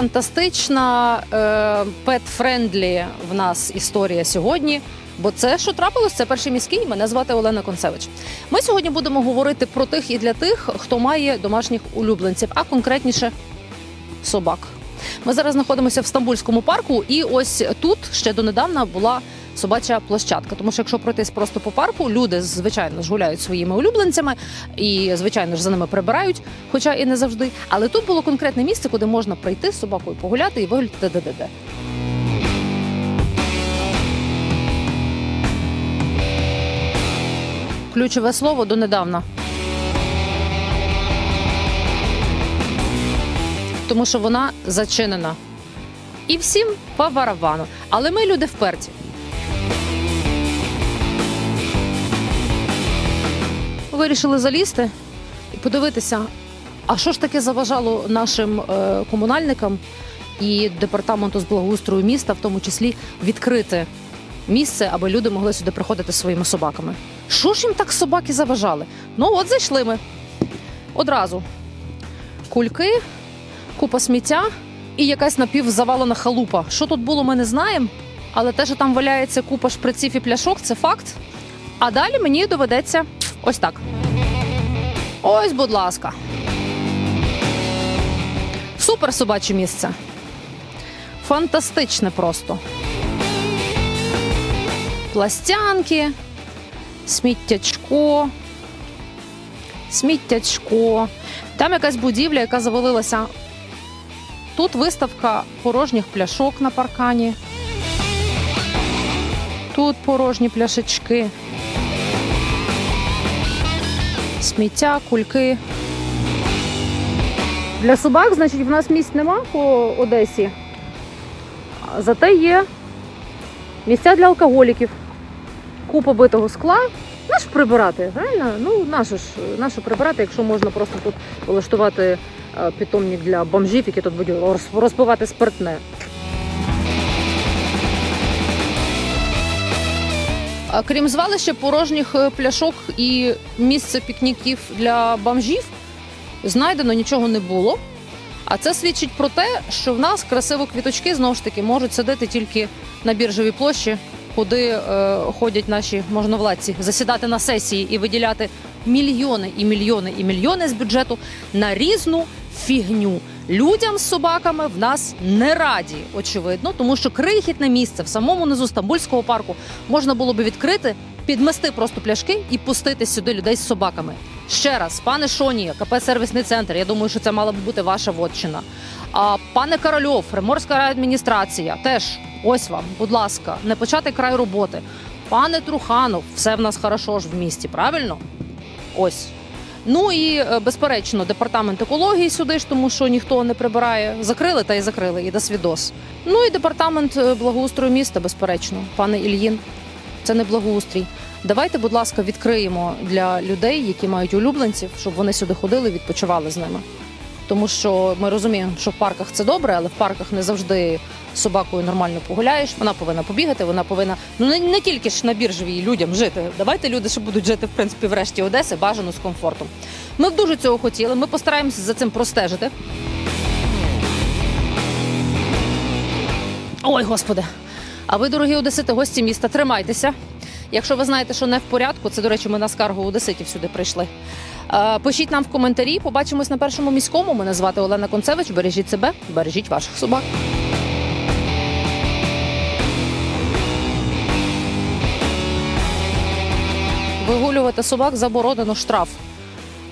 фантастична е, пет-френдлі в нас історія сьогодні. Бо це, що трапилось, це перший міський. Мене звати Олена Концевич. Ми сьогодні будемо говорити про тих і для тих, хто має домашніх улюбленців, а конкретніше собак. Ми зараз знаходимося в Стамбульському парку, і ось тут ще донедавна була собача площадка. Тому що якщо пройтись просто по парку, люди звичайно ж гуляють своїми улюбленцями і звичайно ж за ними прибирають, хоча і не завжди. Але тут було конкретне місце, куди можна прийти з собакою погуляти і виглядати де-де-де. Ключове слово донедавна. Тому що вона зачинена. І всім по барабану. Але ми люди вперті. Вирішили залізти і подивитися, а що ж таке заважало нашим е, комунальникам і департаменту з благоустрою міста, в тому числі, відкрити місце, аби люди могли сюди приходити своїми собаками. Що ж їм так собаки заважали? Ну, от зайшли ми одразу. Кульки, купа сміття і якась напівзавалена халупа. Що тут було, ми не знаємо. Але те, що там валяється купа шприців і пляшок, це факт. А далі мені доведеться ось так. Ось, будь ласка. Супер собаче місце. Фантастичне просто. Пластянки, сміттячко, сміттячко. Там якась будівля, яка завалилася. Тут виставка порожніх пляшок на паркані. Тут порожні пляшечки. Сміття, кульки. Для собак, значить, в нас місць нема по Одесі. Зате є місця для алкоголіків. Купа битого скла. Наш прибирати, правильно? Ну, наше ж наше прибирати, якщо можна просто тут влаштувати е, питомник для бомжів, які тут будуть роз- розпивати спиртне. Крім звалища порожніх е, пляшок і місця пікніків для бомжів, знайдено нічого не було. А це свідчить про те, що в нас красиво квіточки знову ж таки можуть сидіти тільки на біржовій площі, куди е, ходять наші можновладці, засідати на сесії і виділяти мільйони і мільйони і мільйони з бюджету на різну фігню. Людям з собаками в нас не раді, очевидно, тому що крихітне місце в самому низу Стамбульського парку можна було би відкрити, підмести просто пляшки і пустити сюди людей з собаками. Ще раз, пане Шонія, КП сервісний центр. Я думаю, що це мала б бути ваша вотчина. А пане Корольов, Приморська райадміністрація, теж ось вам, будь ласка, не почати край роботи. Пане Труханов, все в нас хорошо ж в місті, правильно? Ось. Ну і е, безперечно, департамент екології сюди ж, тому що ніхто не прибирає. Закрили та й закрили, і до свідос. Ну і департамент е, благоустрою міста, безперечно, пане Ільїн. Це не благоустрій. Давайте, будь ласка, відкриємо для людей, які мають улюбленців, щоб вони сюди ходили, відпочивали з ними. Тому що ми розуміємо, що в парках це добре, але в парках не завжди собакою нормально погуляєш. Вона повинна побігати, вона повинна ну не, не тільки ж на біржевій людям жити. Давайте люди ще будуть жити в принципі в решті Одеси бажано з комфортом. Ми дуже цього хотіли. Ми постараємося за цим простежити. Ой, господи. А ви, дорогі одесити, гості міста, тримайтеся. Якщо ви знаєте, що не в порядку, це, до речі, ми на скаргу одеситів сюди прийшли. Е, Пишіть нам в коментарі. Побачимось на першому міському. Мене звати Олена Концевич. Бережіть себе, бережіть ваших собак. Вигулювати собак заборонено штраф.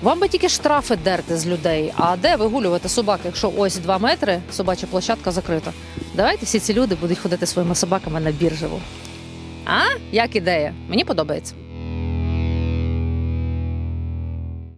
Вам би тільки штрафи дерти з людей. А де вигулювати собак, якщо ось два метри собача площадка закрита? Давайте всі ці люди будуть ходити своїми собаками на біржеву. А? Як ідея? Мені подобається.